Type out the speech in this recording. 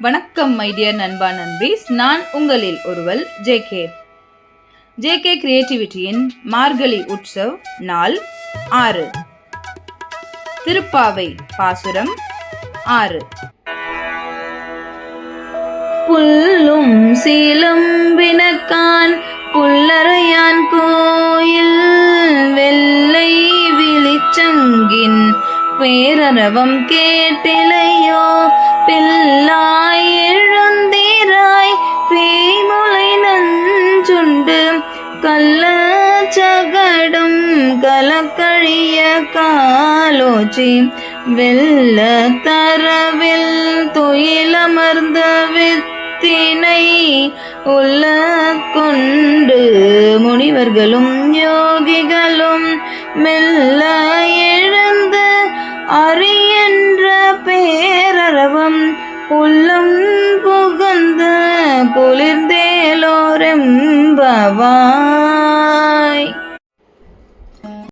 வணக்கம் my dear நண்பா நண்பீஸ். நான் உங்களில் ஒருவல் ஜே கே ஜே கே கிரியேட்டிவிட்டியின் மார்கழி உற்சவ் நாள் ஆறு. திருப்பாவை பாசுரம் ஆறு. புல்லும் சீலம்பினக்கான் புல்லறையான் கோயில் வெள்ளை விழிச்சங்கின் பேரரவம் கேட்டிலையோ பில்லாய் கல்ல சகடும் கலக்கழிய காலோச்சி. வெல்ல தரவில் துயிலமர்ந்த வித்தினை உள்ள கொண்டு முனிவர்களும் யோகிகளும் மெல்ல எழுந்து அறியன்ற பேரரவம் உள்ளம் புகுந்த குளிர்ந்தேலோரெம்பவாய்